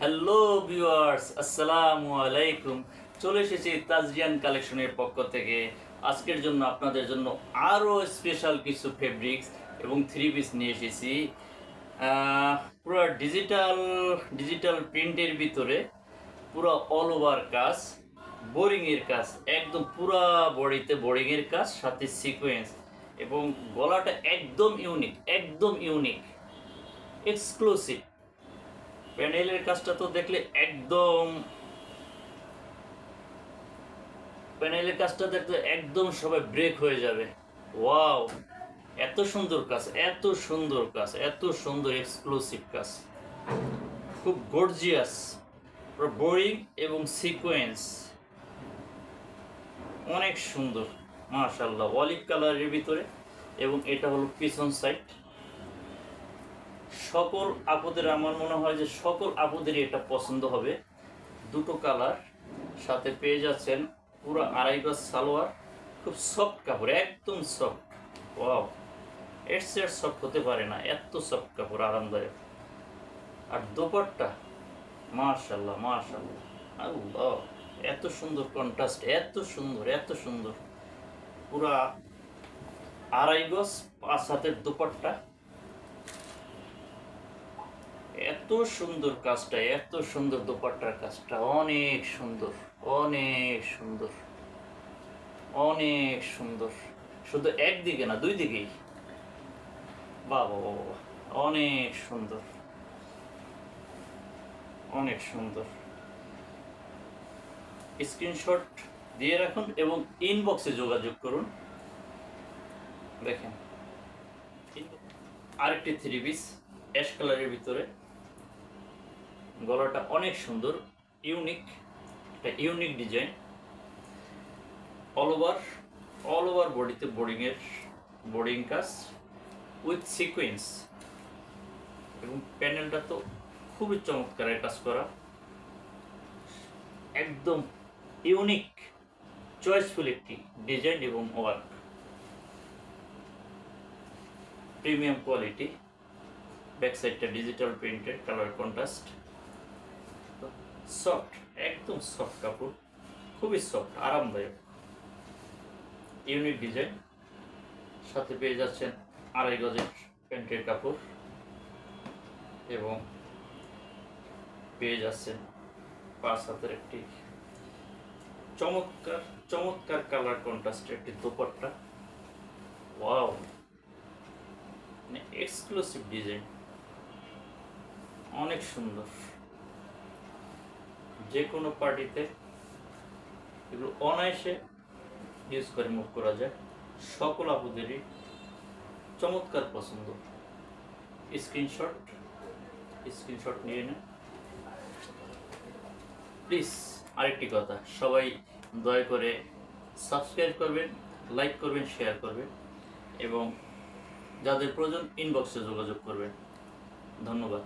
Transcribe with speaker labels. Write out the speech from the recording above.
Speaker 1: Hello viewers আসসালামু আলাইকুম চলে এসেছি তাজরিয়ান কালেকশনের পক্ষ থেকে। আজকের জন্য আপনাদের জন্য আরও স্পেশাল কিছু ফেব্রিক্স এবং থ্রি পিস নিয়ে এসেছি। পুরো ডিজিটাল ডিজিটাল প্রিন্টের ভিতরে পুরো অল ওভার কাজ বোরিংয়ের কাজ, একদম পুরা বডিতে বোরিংয়ের কাজ, সাথে সিকোয়েন্স এবং গলাটা একদম ইউনিক একদম ইউনিক এক্সক্লুসিভ প্যানেলের কাজটা তো দেখলে একদম প্যানেলের কাজটা দেখলে একদম সবাই ব্রেক হয়ে যাবে। ওয়াও এত সুন্দর কাজ, এত সুন্দর কাজ, এত সুন্দর এক্সক্লুসিভ কাজ। খুব গর্জিয়াস বোরিং এবং সিকোয়েন্স অনেক সুন্দর মাশাল্লাহ অলিভ কালারের ভিতরে এবং এটা হলো পিছন সাইড সকল আপদের, আমার মনে হয় যে সকল আপদেরই এটা পছন্দ হবে। দুটো কালার, সাথে পেয়ে যাচ্ছেন পুরো আড়াই গজ সালোয়ার, খুব সফট কাপড়, একদম সফট ওয়াও এর সেট সফট হতে পারে না, এত সফট কাপড় আরামদায়ক। আর দোপাট্টা মাশাল্লাহ মাশাল্লাহ আল্লাহ! এত সুন্দর কন্ট্রাস্ট এত সুন্দর এত সুন্দর। পুরা আড়াই গজ পাঁচ হাতের দোপাট্টা। এত সুন্দর কাজটা, এত সুন্দর দোপাট্টার কাজটা, অনেক সুন্দর অনেক সুন্দর অনেক সুন্দর। শুধু একদিকে না, দুই দিকেই। বাবা বাবা অনেক সুন্দর অনেক সুন্দর। স্ক্রিনশট দিয়ে রাখুন এবং ইনবক্সে যোগাযোগ করুন। দেখেন, আরেকটি থ্রি পিস অ্যাশ কালারের ভিতরে গলাটা অনেক সুন্দর ইউনিক একটা unique design all over all over বডিতে বোর্ডিংয়ের বোর্ডিং কাজ উইথ সিকোয়েন্স এবং প্যানেলটা তো খুবই চমৎকার কাজ করা। একদম ইউনিক চয়েসফুল একটি ডিজাইন এবং ওয়ার্ক প্রিমিয়াম কোয়ালিটি ব্যাক সাইডটা digital printed colour contrast soft একদম সফট কাপড়। খুবই সফট আরামদায়ক। ইউনিক ডিজাইন সাথে পেয়ে যাচ্ছেন আড়াই গজের প্যান্টের কাপড়। এবং পেয়ে যাচ্ছেন পাঁচ হাতের একটি চমৎকার চমৎকার কালার কন্ট্রাস্টের একটি দোপাট্টা। ওয়াও এক্সক্লুসিভ ডিজাইন অনেক সুন্দর। যে কোনো পার্টিতে এগুলো অনায়াসে ইউজ করে মুভ করা যায়। সকল আপুদেরই চমৎকার পছন্দ। স্ক্রিনশট স্ক্রিনশট নিয়ে নেন। প্লিজ আরেকটি কথা, সবাই দয়া করে সাবস্ক্রাইব করবেন লাইক করবেন শেয়ার করবেন এবং যাদের প্রয়োজন ইনবক্সে যোগাযোগ করবেন। ধন্যবাদ।